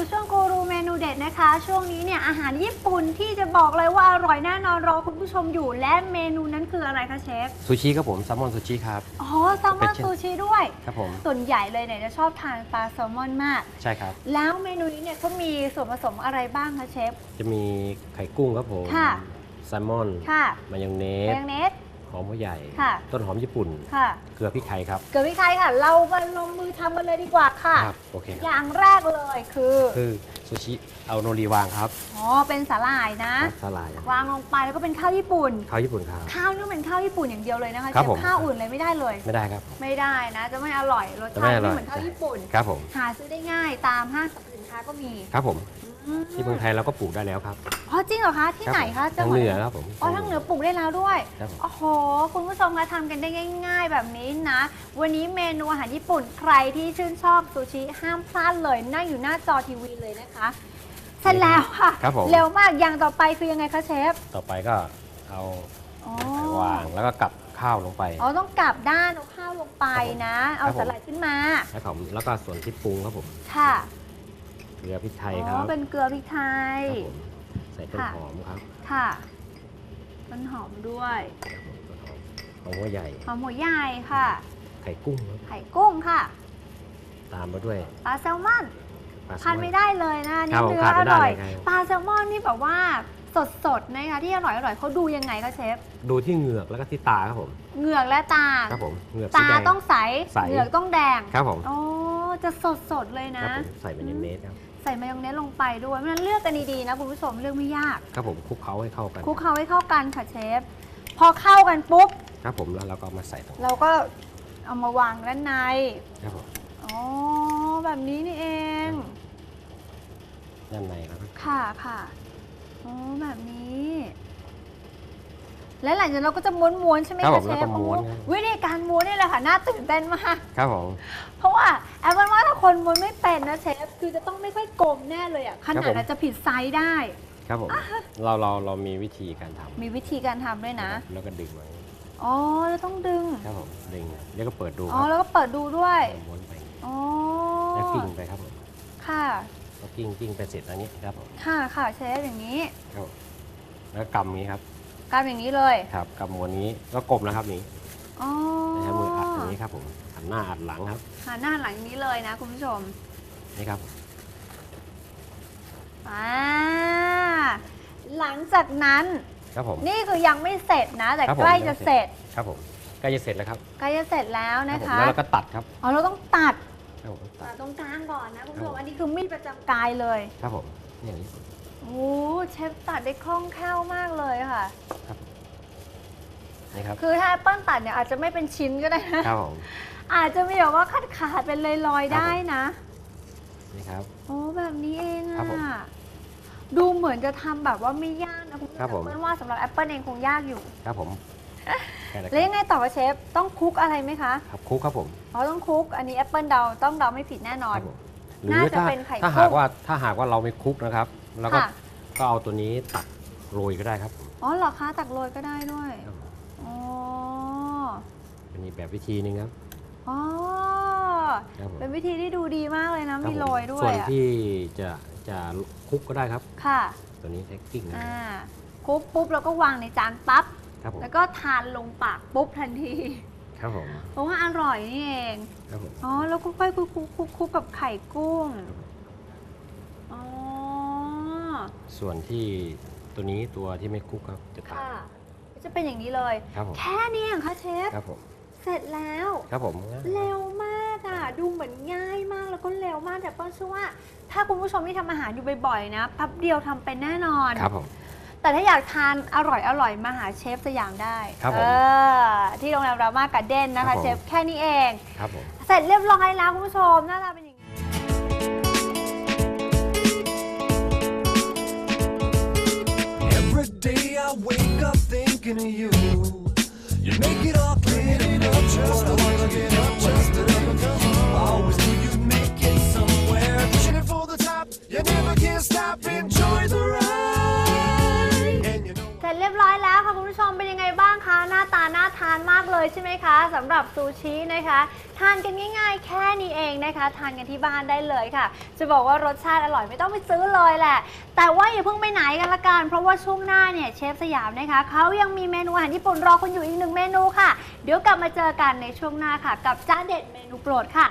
สู่ช่วงกูรูเมนูเด็ดนะคะ ช่วงนี้เนี่ยอาหารญี่ปุ่นที่จะบอกเลยว่าอร่อยแน่นอนรอคุณผู้ชมอยู่ และเมนูนั้นคืออะไรคะเชฟ ซูชิครับผมแซลมอนซูชิครับ อ๋อแซลมอนเป็นเช่นซูชิด้วย ครับผม ส่วนใหญ่เลยเนี่ยจะชอบทานปลาแซลมอนมาก ใช่ครับ แล้วเมนูนี้เนี่ยเขามีส่วนผสมอะไรบ้างคะเชฟ จะมีไข่กุ้งครับผม ค่ะ แซลมอน ค่ะ มายองเนแมสยองเนส หอมหัวใหญ่ ค่ะต้นหอมญี่ปุ่น ค่ะ เกลือพริกไทยครับเกิดพี่ไทยค่ะ เรามาลงมือทำกันเลยดีกว่าค่ะ ครับโอเคคอรับย่างแรกเลยคือคือซูชิเอาโนริวางครับอ๋อเป็นสาหร่ายนะ ครับสลายครับวางลงไปแล้วก็เป็นข้าวญี่ปุ่น ข้าวญี่ปุ่นครับ ข้าวนี่เป็นข้าวญี่ปุ่นอย่างเดียวเลยนะคะครัเชบฟผม ข้าวอื่นเลยไม่ได้เลย ไม่ได้ครับ ไม่ได้นะจะไม่อร่อยรสจะชาไม่ติอร่ไม่อย เหมือนข้าวญี่ปุ่น ครับผม หาซื้อได้ง่ายตามห้างสรรพสินค้าก็มีครับผม อืม ที่เมืองไทยเราก็ปลูกได้แล้วครับ อ๋อจริงเหรอคะที่ไหนคะรับผมทางวัดเหนือครับผมอ๋อทางเหนือปลูกได้แล้วด้วยครับผม โอ้โหคุณผู้ชมคะทำกันได้ง่าย ๆ แบบนี้นะ วันนี้เมนูอาหารญี่ปุ่นใครที่ชื่นชอบซูชิห้ามพลาดเลยนั่งอยู่หน้าจอทีวีเลยนะคะเสร็จแล้วค่ะครับผม เร็วมากอย่างต่อไปคือยังไงคะเชฟต่อไปก็เอาอ๋อไข่วางแล้วก็กลับข้าวลงไป อ๋อต้องกลับด้านเอาข้าวลงไปนะ เอาครับผม สลัดขึ้นมาแล้วผมแล้วก็ส่วนที่ปรุงครับผมค่ะ เกลือพริกไทยอ๋ครัอบเป็นเกลือพริกไทยครับผมใส่ต้นค่ะหอมครับค่ะต้นหอมด้วยครับผมต้นหอมหอมหัวใหญ่ หอมหัวใหญ่ค่ะ ไข่กุ้งครับไข่กุ้งค่ะ ตามมาด้วยปลาแซลมอนปลาแซลทานมอนไม่ได้เลยนะครันี่บผมเนื้อขาดอไม่ได้ร่อยเลยครับปลาแซลมอนนี่แบบว่าสดๆนะคะที่อร่อยอร่อยเขาดูยังไงคะเชฟดูที่เหงือกแล้วก็ที่ตาครับผมเหงือกและตาครับผมเหงือกสีตาแดงต้องใสใสเหงือกต้องแดงครับผมอ๋อจะสดๆเลยคนะรับผมใส่มายองเนสครับ ใส่มายองเนสลงไปด้วยเพราะฉะนั้นเลือกกันดีๆนะคุณผู้ชมเลือกไม่ยากครับผมคลุกเคล้าให้เข้ากันคลุกเคล้าให้เข้ากันค่ะเชฟ พอเข้ากันปุ๊บ ครับผมแล้วเราก็เอามาใส่ตรงเราก็เอามาวางด้านในครับผมอ๋อแบบนี้นี่เอง ด้านในแล้วก็ค่ะค่ะอ๋อแบบนี้ และหลังจากนั้นเราก็จะม้วนๆใช่ไหมครับผคะมเชแล้วฟก็ม้วนโอ้ครับวิธีการม้วนนี่แหละค่ะน่าตื่นเต้นมาก ครับผม เพราะว่าแอบว่าถ้า คนม้วนไม่เป็นนะเชฟคือจะต้องไม่ค่อยกลมแน่เลยอะขนาดอาจจะผิดไซส์ได้ ครับผม เราเราเรามีวิธีการทำมีวิธีการทำด้วยนะ แล้วก็ดึงไว้อ๋อแล้วต้องดึง ครับผม ดึง แล้วก็เปิดดูอ๋คอรับแล้วก็เปิดดูด้วยม้วนไปอ๋อแล้วกิ้งไปครับผมค่ะก็กิ้งกิ้งไปเสร็จแล้วนี้ครับผมค่ะค่ะเชฟอย่างนี้ครับผมแล้วกำนี้ครับกำอย่างนี้เลยครับกำม้วนนี้ก็กลมนะครับนี้อ๋อนะครับมืออัดอย่างนี้ครับผม หันหน้าอัดหลังครับหาหน้าหลังอย่างนี้เลยนะคุณผู้ชมนี่ครับอ่าหลังจากนั้น ครับผม นี่คือยังไม่เสร็จนะ แต่ครับผม ใกล้จะเสร็จครับผมใกล้จะเสร็จแล้วครับใกล้จะเสร็จแล้วครันะบผมคะแล้วเราก็ตัดครับอ๋อเราต้องตัดครับผมตัตัดดตรงกลางก่อนนะคุณผู้ชครัมบผมอันนี้คือมีดประจำกายเลยครับผมอย่างนี้โอ้เชฟตัดได้คล่องแคล่วมากเลยค่ะ นี่ครับคือถ้าแอปเปิ้ลตัดเนี่ยอาจจะไม่เป็นชิ้นก็ได้นะครับผม อาจจะมีแบบว่าขาดขาดๆเป็นลอยๆครับผมได้นะ นี่ครับ โอ้แบบนี้เองครับผมอะดูเหมือนจะทำแบบว่าไม่ยากนะคุณผู้ชครับผมมเปิ้ลว่าสำหรับแอปเปิ้ลเองคงยากอยู่ ครับผมแค่นั้นคแล้วรับยังไงต่อคะเชฟ ต้องคลุกอะไรไหมคะครับคลุกครับผมอ๋อต้องคลุก อันนี้แอปเปิลเดาต้องเดาไม่ผิดแน่นอคนรับผมหรืน่าอจะถ้าเป็นไข่ถ้ากุ้งหากว่าถ้าหากว่าเราไม่คลุกนะครับ แล้วก็ค่ะ ก็เอาตัวนี้ตักโรยก็ได้ครับผมอ๋อเหรอคะตักโรยก็ได้ด้วยครับผมอ๋อเป็นอีกแบบวิธีหนึงครับ อ๋อ ครับผม เป็นวิธีที่ดูดีมากเลยนะคบมีผโรยด้วส่วยนอะที่จะจะคลุกก็ได้ครับ ค่ะ ตัวนี้แท็กกิ้งนะอ่าคลุกปุ๊บแล้วก็วางในจานปั๊บ ครับผมแล้วก็ทานลงปากปุ๊บทันที ครับผมเพราะว่าอร่อยนี่เอง ครับผมอ๋อ แล้วก็ค่อยๆคลุกคลุกคลุกคลุกกับไข่กุ้ง ครับผมอ๋อ ส่วนที่ตัวนี้ตัวที่ไม่คลุกครับจะตัดค่ะ จะเป็นอย่างนี้เลย ครับผมแค่นี้เหรอคะเชฟ ครับผม เสร็จแล้ว ครับผมเร็วมากอะ ดูเหมือนง่ายมากแล้วก็เร็วมากแต่ป้อนเชื่อว่า ถ้าคุณผู้ชมที่ทำอาหารอยู่บ่อยๆนะแป๊บเดียวทำเป็นแน่นอน ครับผมแต่ถ้าอยากทานอร่อยอร่อยๆมาหาเชฟสยามได้ครับผมเออที่โรงแรมรามาการ์เด้นนะครัคะบผมเชฟแค่นี้เองครับผมเสร็จเรียบร้อยแล้วคุณผู้ชมหน้าตาเป็นอย่างนี้ Every day I wake up thinking of you. You make it all เรียบร้อยแล้วค่ะคุณผู้ชมเป็นยังไงบ้างคะหน้าตาาน่าทานมากเลยใช่ไหมคะสำหรับซูชินะคะ ทานกันง่าย ๆ แค่นี้เองนะคะ ทานกันที่บ้านได้เลยค่ะ จะบอกว่ารสชาติอร่อยไม่ต้องไปซื้อเลยแหละ แต่ว่าอย่าเพิ่งไปไหนกันละกันเพราะว่าช่วงหน้าเนี่ยเชฟสยามนะคะเขายังมีเมนูอาหารญี่ปุ่นรอคุณอยู่อีกหนึ่งเมนูค่ะ เดี๋ยวกลับมาเจอกันในช่วงหน้าค่ะ กับจานเด็ดเมนูโปรดค่ะ